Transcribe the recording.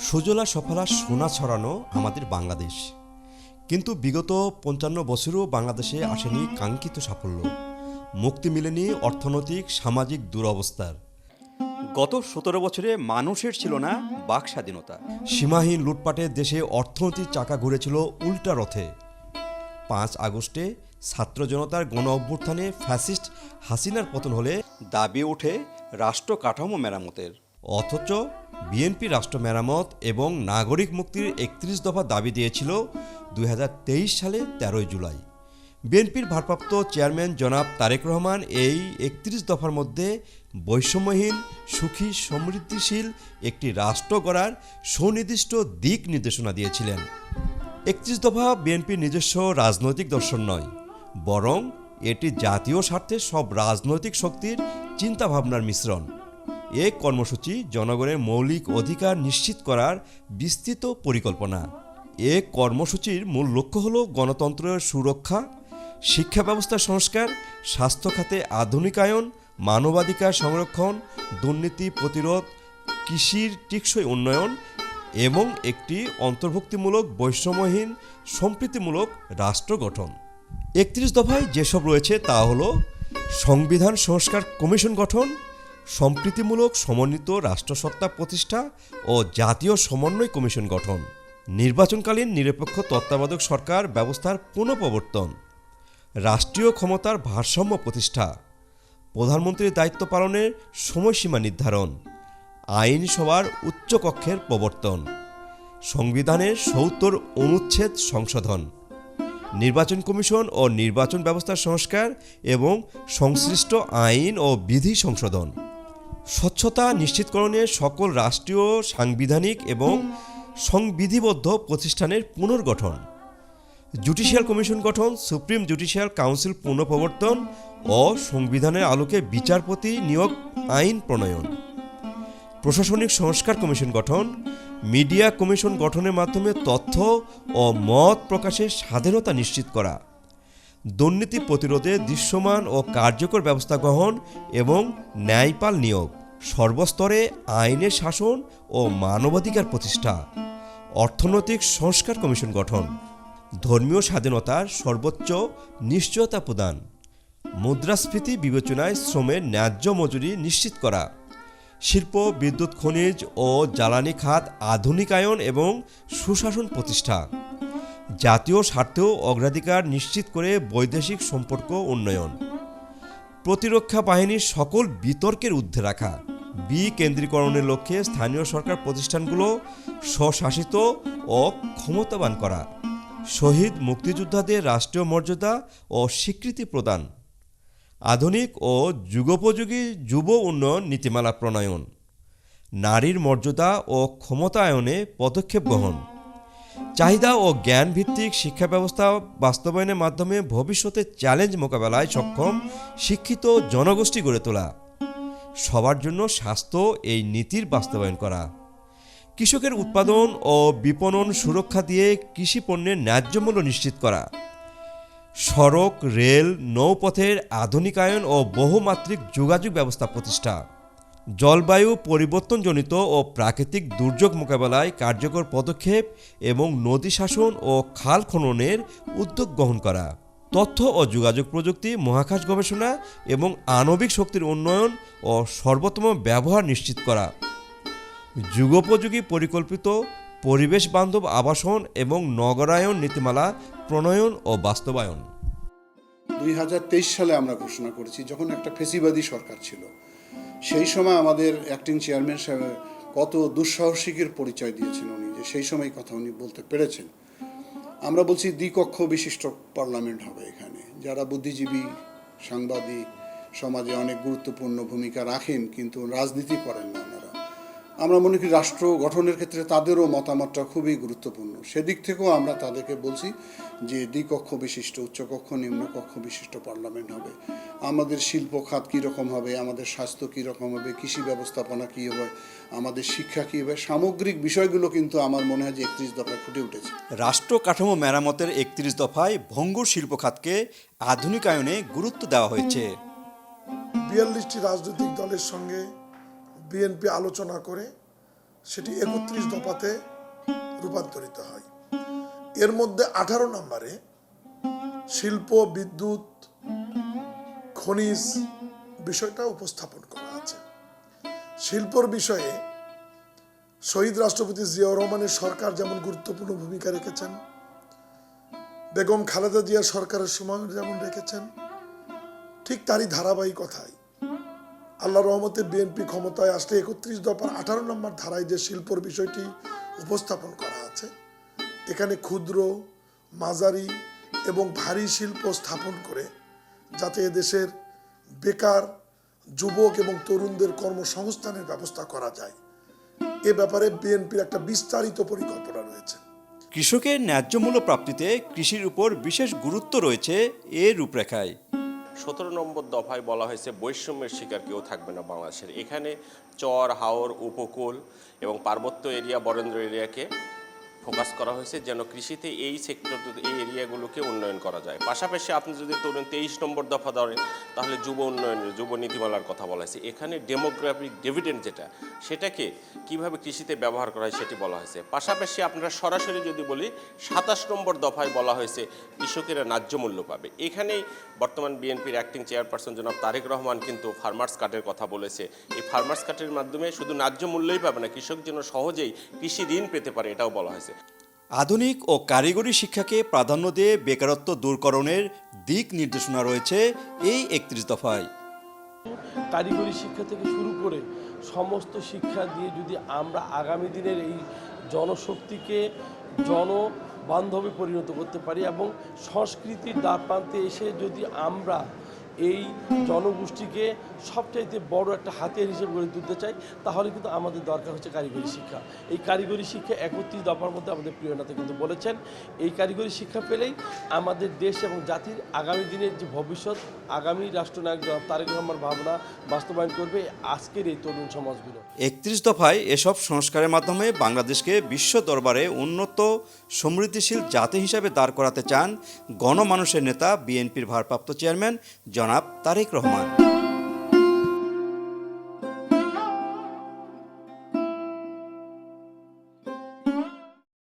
সুজলা সফলা সোনা ছড়ানো আমাদের বাংলাদেশ। কিন্তু বিগত পঞ্চান্ন বছরও বাংলাদেশে আসেনি কাঙ্ক্ষিত সাফল্য। মুক্তি মিলেনি অর্থনৈতিক সামাজিক দুরবস্থার। গত সতেরো বছরে মানুষের ছিল না বাক স্বাধীনতা। সীমাহীন লুটপাটে দেশে অর্থনীতির চাকা ঘুরেছিল উল্টা রথে। পাঁচ আগস্টে ছাত্র জনতার গণ অভ্যুত্থানে ফ্যাসিস্ট হাসিনার পতন হলে দাবি ওঠে রাষ্ট্র কাঠামো মেরামতের। অথচ বিএনপি রাষ্ট্র মেরামত এবং নাগরিক মুক্তির একত্রিশ দফা দাবি দিয়েছিল দু হাজার তেইশ সালে তেরোই জুলাই। বিএনপির ভারপ্রাপ্ত চেয়ারম্যান জনাব তারেক রহমান এই একত্রিশ দফার মধ্যে বৈষম্যহীন, সুখী, সমৃদ্ধিশীল একটি রাষ্ট্র গড়ার সুনির্দিষ্ট দিক নির্দেশনা দিয়েছিলেন। একত্রিশ দফা বিএনপির নিজস্ব রাজনৈতিক দর্শন নয়, বরং এটি জাতীয় স্বার্থে সব রাজনৈতিক শক্তির চিন্তাভাবনার মিশ্রণ। এ কর্মসূচি জনগণের মৌলিক অধিকার নিশ্চিত করার বিস্তৃত পরিকল্পনা। এ কর্মসূচির মূল লক্ষ্য হল গণতন্ত্রের সুরক্ষা, শিক্ষা ব্যবস্থা সংস্কার, স্বাস্থ্য খাতে আধুনিকায়ন, মানবাধিকার সংরক্ষণ, দুর্নীতি প্রতিরোধ, কৃষির টেকসই উন্নয়ন এবং একটি অন্তর্ভুক্তিমূলক, বৈষম্যহীন, সম্প্রীতিমূলক রাষ্ট্র গঠন। একত্রিশ দফায় যেসব রয়েছে তা হল সংবিধান সংস্কার কমিশন গঠন সম্প্রীতিমূলক সমন্বিত রাষ্ট্রসত্তা প্রতিষ্ঠা ও জাতীয় সমন্বয় কমিশন গঠন। নির্বাচনকালীন নিরপেক্ষ তত্ত্বাবধায়ক সরকার ব্যবস্থার পুনঃপ্রবর্তন। রাষ্ট্রীয় ক্ষমতার ভারসাম্য প্রতিষ্ঠা। প্রধানমন্ত্রীর দায়িত্ব পালনের সময়সীমা নির্ধারণ। আইনসভার উচ্চকক্ষের প্রবর্তন। সংবিধানের সত্তর অনুচ্ছেদ সংশোধন। নির্বাচন কমিশন ও নির্বাচন ব্যবস্থার সংস্কার এবং সংশ্লিষ্ট আইন ও বিধি সংশোধন। স্বচ্ছতা নিশ্চিতকরণে সকল রাষ্ট্রীয়, সাংবিধানিক এবং সংবিধিবদ্ধ প্রতিষ্ঠানের পুনর্গঠন। জুডিশিয়াল কমিশন গঠন, সুপ্রিম জুডিশিয়াল কাউন্সিল পুনঃপ্রবর্তন ও সংবিধানের আলোকে বিচারপতি নিয়োগ আইন প্রণয়ন। প্রশাসনিক সংস্কার কমিশন গঠন, মিডিয়া কমিশন গঠনের মাধ্যমে তথ্য ও মত প্রকাশের স্বাধীনতা নিশ্চিত করা। দুর্নীতি প্রতিরোধে দৃশ্যমান ও কার্যকর ব্যবস্থা গ্রহণ এবং ন্যায়পাল নিয়োগ। সর্বস্তরে আইনের শাসন ও মানবাধিকার প্রতিষ্ঠা। অর্থনৈতিক সংস্কার কমিশন গঠন। ধর্মীয় স্বাধীনতার সর্বোচ্চ নিশ্চয়তা প্রদান। মুদ্রাস্ফীতি বিবেচনায় শ্রমের ন্যায্য মজুরি নিশ্চিত করা। শিল্প, বিদ্যুৎ, খনিজ ও জ্বালানি খাত আধুনিকায়ন এবং সুশাসন প্রতিষ্ঠা। জাতীয় স্বার্থেও অগ্রাধিকার নিশ্চিত করে বৈদেশিক সম্পর্ক উন্নয়ন। প্রতিরক্ষা বাহিনীর সকল বিতর্কের ঊর্ধ্বে রাখা। বিকেন্দ্রীকরণের লক্ষ্যে স্থানীয় সরকার প্রতিষ্ঠানগুলো স্বশাসিত ও ক্ষমতাবান করা। শহীদ মুক্তিযোদ্ধাদের রাষ্ট্রীয় মর্যাদা ও স্বীকৃতি প্রদান। আধুনিক ও যুগোপযোগী যুব উন্নয়ন নীতিমালা প্রণয়ন। নারীর মর্যাদা ও ক্ষমতায়নে পদক্ষেপ গ্রহণ। চাহিদা ও জ্ঞান ভিত্তিক শিক্ষা ব্যবস্থা বাস্তবায়নের মাধ্যমে ভবিষ্যতে চ্যালেঞ্জ মোকাবেলায় সক্ষম শিক্ষিত জনগোষ্ঠী গড়ে তোলা। সবার জন্য স্বাস্থ্য এই নীতির বাস্তবায়ন করা। কৃষকের উৎপাদন ও বিপণন সুরক্ষা দিয়ে কৃষি পণ্যের ন্যায্য মূল্য নিশ্চিত করা। সড়ক, রেল, নৌপথের আধুনিকায়ন ও বহুমাত্রিক যোগাযোগ ব্যবস্থা প্রতিষ্ঠা। জলবায়ু পরিবর্তনজনিত ও প্রাকৃতিক দুর্যোগ মোকাবেলায় কার্যকর পদক্ষেপ এবং নদী শাসন ও খাল খননের উদ্যোগ গ্রহণ করা। তথ্য ও যোগাযোগ প্রযুক্তি, মহাকাশ গবেষণা এবং আণবিক শক্তির উন্নয়ন ও সর্বোত্তম ব্যবহার নিশ্চিত করা। যুগোপযোগী পরিকল্পিত পরিবেশ বান্ধব আবাসন এবং নগরায়ন নীতিমালা প্রণয়ন ও বাস্তবায়ন। দুই হাজার তেইশ সালে আমরা ঘোষণা করেছি, যখন একটা ফেসিবাদী সরকার ছিল। সেই সময় আমাদের অ্যাক্টিং চেয়ারম্যান সাহেব কত দুঃসাহসিকের পরিচয় দিয়েছেন উনি, যে সেই সময় কথা উনি বলতে পেরেছেন। আমরা বলছি দ্বিকক্ষ বিশিষ্ট পার্লামেন্ট হবে এখানে। যারা বুদ্ধিজীবী, সাংবাদিক, সমাজে অনেক গুরুত্বপূর্ণ ভূমিকা রাখেন কিন্তু রাজনীতি করেন না। আমরা মনে করি রাষ্ট্র গঠনের ক্ষেত্রে তাদেরও মতামতটা খুবই গুরুত্বপূর্ণ। সেদিক থেকেও আমরা তাদেরকে বলছি যে দ্বিকক্ষ বিশিষ্ট উচ্চকক্ষ নিম্নকক্ষ বিশিষ্ট পার্লামেন্ট হবে। আমাদের শিল্প খাত কীরকম হবে? আমাদের স্বাস্থ্য কীরকম হবে? কৃষি ব্যবস্থাপনা কী হবে? আমাদের শিক্ষা কী হবে? সামগ্রিক বিষয়গুলো কিন্তু আমার মনে হয় যে একত্রিশ দফায় ফুটে উঠেছে। রাষ্ট্র কাঠামো মেরামতের একত্রিশ দফায় ভঙ্গুর শিল্প খাতকে আধুনিকায়নে গুরুত্ব দেওয়া হয়েছে। বিয়াল্লিশটি রাজনৈতিক দলের সঙ্গে বিএনপি আলোচনা করে সেটি একত্রিশ দফাতে রূপান্তরিত হয়। এর মধ্যে আঠারো নম্বরে শিল্প, বিদ্যুৎ, খনিজ বিষয়টা উপস্থাপন করা আছে। শিল্পর বিষয়ে শহীদ রাষ্ট্রপতি জিয়াউর রহমানের সরকার যেমন গুরুত্বপূর্ণ ভূমিকা রেখেছেন, বেগম খালেদা জিয়া সরকারের সময় যেমন রেখেছেন, ঠিক তারই ধারাবাহিকতায় আল্লাহ রহমতে বিএনপি ক্ষমতায় আসলে একত্রিশ দফার আঠারো নম্বর ধারায় যে শিল্পর বিষয়টি উপস্থাপন করা আছে, এখানে ক্ষুদ্র, মাঝারি এবং ভারী শিল্প স্থাপন করে যাতে এদেশের বেকার, যুবক এবং তরুণদের কর্মসংস্থানের ব্যবস্থা করা যায়। এ ব্যাপারে বিএনপির একটা বিস্তারিত পরিকল্পনা রয়েছে। কৃষকের ন্যায্য মূল্য প্রাপ্তিতে কৃষির উপর বিশেষ গুরুত্ব রয়েছে এ রূপরেখায়। সতেরো নম্বর দফায় বলা হয়েছে, বৈষম্যের শিকার কেউ থাকবে না বাংলাদেশের। এখানে চর, হাওর, উপকূল এবং পার্বত্য এরিয়া, বরেন্দ্র এরিয়াকে ফোকাস করা হয়েছে যেন কৃষিতে এই সেক্টর এই এরিয়াগুলোকে উন্নয়ন করা যায়। পাশাপাশি আপনি যদি ধরুন তেইশ নম্বর দফা ধরেন, তাহলে যুব উন্নয়ন, যুব নীতিমালার কথা বলা হয়েছে। এখানে ডেমোগ্রাফিক ডিভিডেন্ড যেটা, সেটাকে কীভাবে কৃষিতে ব্যবহার করা হয় সেটি বলা হয়েছে। পাশাপাশি আপনারা সরাসরি যদি বলি, সাতাশ নম্বর দফায় বলা হয়েছে, কৃষকেরা ন্যায্য মূল্য পাবে। এখানেই বর্তমান বিএনপির অ্যাক্টিং চেয়ারপারসন জনাব তারেক রহমান কিন্তু ফার্মার্স কার্ডের কথা বলেছে। এই ফার্মার্স কার্ডের মাধ্যমে শুধু ন্যায্য মূল্যই পাবে না, কৃষক যেন সহজেই কৃষি ঋণ পেতে পারে, এটাও বলা হয়েছে। আধুনিক ও কারিগরি শিক্ষাকে প্রাধান্য দিয়ে বেকারত্ব দূরকরণের দিক নির্দেশনা রয়েছে এই একত্রিশ দফায়। কারিগরি শিক্ষা থেকে শুরু করে সমস্ত শিক্ষা দিয়ে যদি আমরা আগামী দিনের এই জনশক্তিকে জনবান্ধবে পরিণত করতে পারি এবং সংস্কৃতির দ্বার প্রান্তে এসে যদি আমরা এই জনগোষ্ঠীকে সবচাইতে বড় একটা হাতিয়ার হিসেবে গড়ে তুলতে চাই, তাহলে কিন্তু আমাদের দরকার হচ্ছে কারিগরি শিক্ষা। এই কারিগরি শিক্ষা একত্রিশ দফার মধ্যে আমাদের প্রিয়নাথে কিন্তু বলেছেন, এই কারিগরি শিক্ষা পেলেই আমাদের দেশ এবং জাতির আগামী দিনের যে ভবিষ্যৎ, আগামী রাষ্ট্রনায়ক তারেক রহমান ভাবনা বাস্তবায়ন করবে আজকের এই তরুণ সমাজগুলো। একত্রিশ দফায় এসব সংস্কারের মাধ্যমে বাংলাদেশকে বিশ্ব দরবারে উন্নত, সমৃদ্ধিশীল জাতি হিসাবে দাঁড় করাতে চান গণমানুষের নেতা বিএনপির ভারপ্রাপ্ত চেয়ারম্যান জনাব তারেক রহমান।